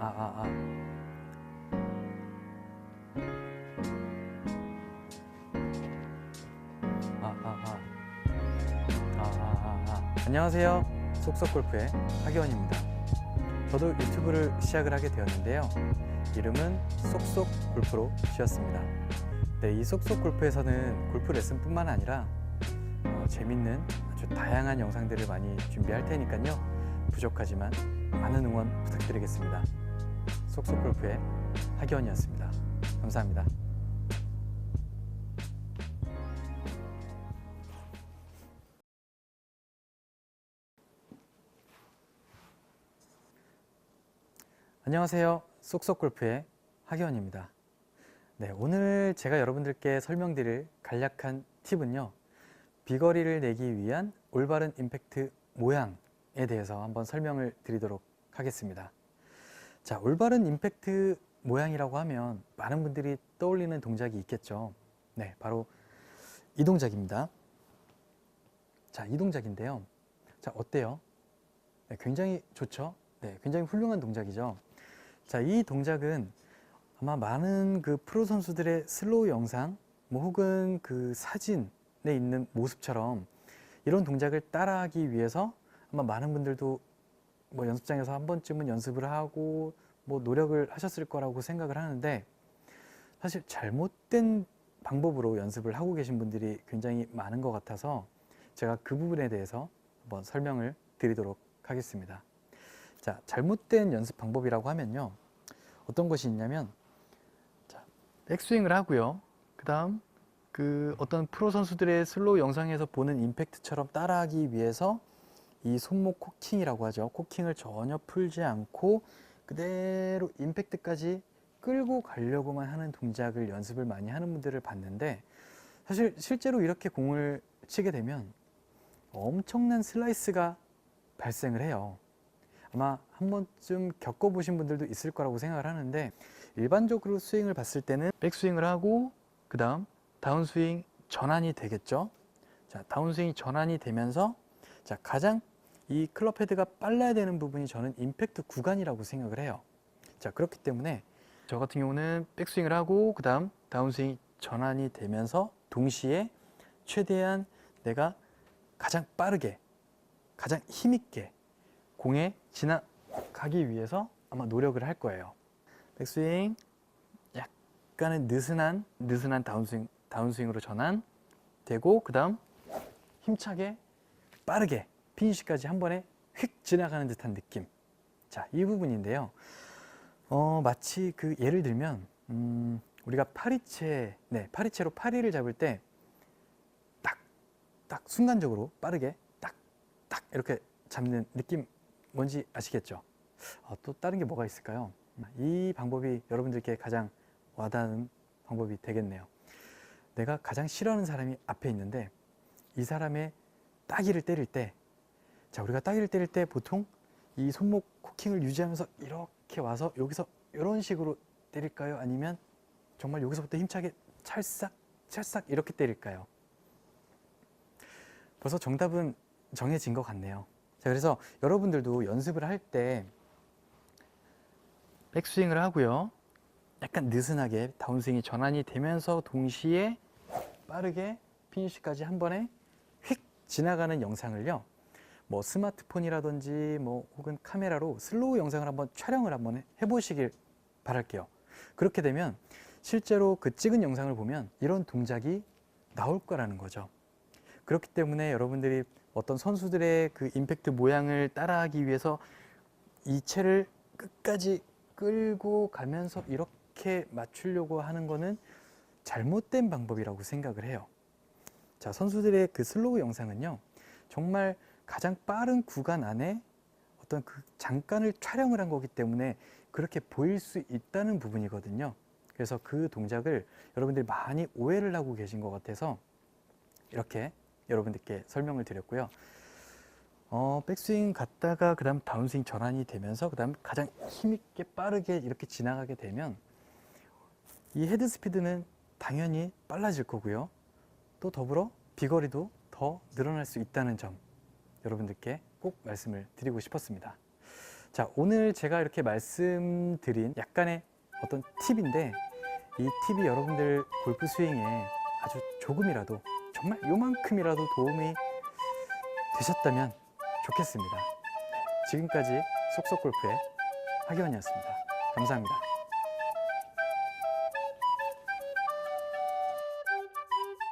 아, 아, 아. 아, 아, 아. 안녕하세요. 속속골프의 하기원입니다. 저도 유튜브를 시작을 하게 되었는데요. 이름은 속속골프로 지었습니다. 네, 이 속속골프에서는 골프 레슨뿐만 아니라 어, 재밌는 아주 다양한 영상들을 많이 준비할 테니까요. 부족하지만 많은 응원 부탁드리겠습니다. 속속골프의 하기원이었습니다. 감사합니다. 안녕하세요. 쏙쏙골프의 하기원입니다. 네, 오늘 제가 여러분들께 설명드릴 간략한 팁은요. 비거리를 내기 위한 올바른 임팩트 모양에 대해서 한번 설명을 드리도록 하겠습니다. 자, 올바른 임팩트 모양이라고 하면 많은 분들이 떠올리는 동작이 있겠죠. 네, 바로 이 동작입니다. 자, 이 동작인데요. 자, 어때요? 네, 굉장히 좋죠? 네, 굉장히 훌륭한 동작이죠. 자, 이 동작은 아마 많은 그 프로 선수들의 슬로우 영상, 뭐 혹은 그 사진에 있는 모습처럼 이런 동작을 따라하기 위해서 아마 많은 분들도 뭐 연습장에서 한 번쯤은 연습을 하고 뭐 노력을 하셨을 거라고 생각을 하는데 사실 잘못된 방법으로 연습을 하고 계신 분들이 굉장히 많은 것 같아서 제가 그 부분에 대해서 한번 설명을 드리도록 하겠습니다. 자, 잘못된 연습 방법이라고 하면요. 어떤 것이 있냐면 자, 백스윙을 하고요. 그다음 그 어떤 프로 선수들의 슬로우 영상에서 보는 임팩트처럼 따라하기 위해서 이 손목 코킹이라고 하죠. 코킹을 전혀 풀지 않고 그대로 임팩트까지 끌고 가려고만 하는 동작을 연습을 많이 하는 분들을 봤는데 사실 실제로 이렇게 공을 치게 되면 엄청난 슬라이스가 발생을 해요. 아마 한 번쯤 겪어보신 분들도 있을 거라고 생각을 하는데 일반적으로 스윙을 봤을 때는 백스윙을 하고 그 다음 다운스윙 전환이 되겠죠. 자, 다운스윙이 전환이 되면서 자, 가장 이 클럽 헤드가 빨라야 되는 부분이 저는 임팩트 구간이라고 생각을 해요. 자, 그렇기 때문에 저 같은 경우는 백스윙을 하고 그 다음 다운스윙이 전환이 되면서 동시에 최대한 내가 가장 빠르게 가장 힘있게 공에 지나가기 위해서 아마 노력을 할 거예요. 백스윙 약간의 느슨한 느슨한 다운스윙 다운스윙으로 전환 되고 그다음 힘차게 빠르게 피니시까지 한 번에 휙 지나가는 듯한 느낌. 자, 이 부분인데요. 어, 마치 그 예를 들면 음, 우리가 파리채, 네, 파리채로 파리를 잡을 때 딱, 딱 순간적으로 빠르게 딱, 딱 이렇게 잡는 느낌 뭔지 아시겠죠? 어, 또 다른 게 뭐가 있을까요? 이 방법이 여러분들께 가장 와닿는 방법이 되겠네요. 내가 가장 싫어하는 사람이 앞에 있는데 이 사람의 따기를 때릴 때, 자 우리가 따기를 때릴 때 보통 이 손목 코킹을 유지하면서 이렇게 와서 여기서 이런 식으로 때릴까요? 아니면 정말 여기서부터 힘차게 찰싹 찰싹 이렇게 때릴까요? 벌써 정답은 정해진 것 같네요. 자, 그래서 여러분들도 연습을 할 때 백스윙을 하고요. 약간 느슨하게 다운스윙이 전환이 되면서 동시에 빠르게 피니시까지 한 번에 휙 지나가는 영상을요. 뭐 스마트폰이라든지 뭐 혹은 카메라로 슬로우 영상을 한번 촬영을 한번 해보시길 바랄게요. 그렇게 되면 실제로 그 찍은 영상을 보면 이런 동작이 나올 거라는 거죠. 그렇기 때문에 여러분들이 어떤 선수들의 그 임팩트 모양을 따라하기 위해서 이 채를 끝까지 끌고 가면서 이렇게 맞추려고 하는 거는 잘못된 방법이라고 생각을 해요. 자, 선수들의 그 슬로우 영상은요, 정말 가장 빠른 구간 안에 어떤 그 잠깐을 촬영을 한 거기 때문에 그렇게 보일 수 있다는 부분이거든요. 그래서 그 동작을 여러분들이 많이 오해를 하고 계신 것 같아서 이렇게 여러분들께 설명을 드렸고요. 어, 백스윙 갔다가 그 다음 다운스윙 전환이 되면서 그 다음 가장 힘있게 빠르게 이렇게 지나가게 되면 이 헤드 스피드는 당연히 빨라질 거고요. 또 더불어 비거리도 더 늘어날 수 있다는 점 여러분들께 꼭 말씀을 드리고 싶었습니다. 자, 오늘 제가 이렇게 말씀드린 약간의 어떤 팁인데 이 팁이 여러분들 골프 스윙에 아주 조금이라도 정말 요만큼이라도 도움이 되셨다면 좋겠습니다. 지금까지 쏙쏙 골프의 하기원이었습니다. 감사합니다.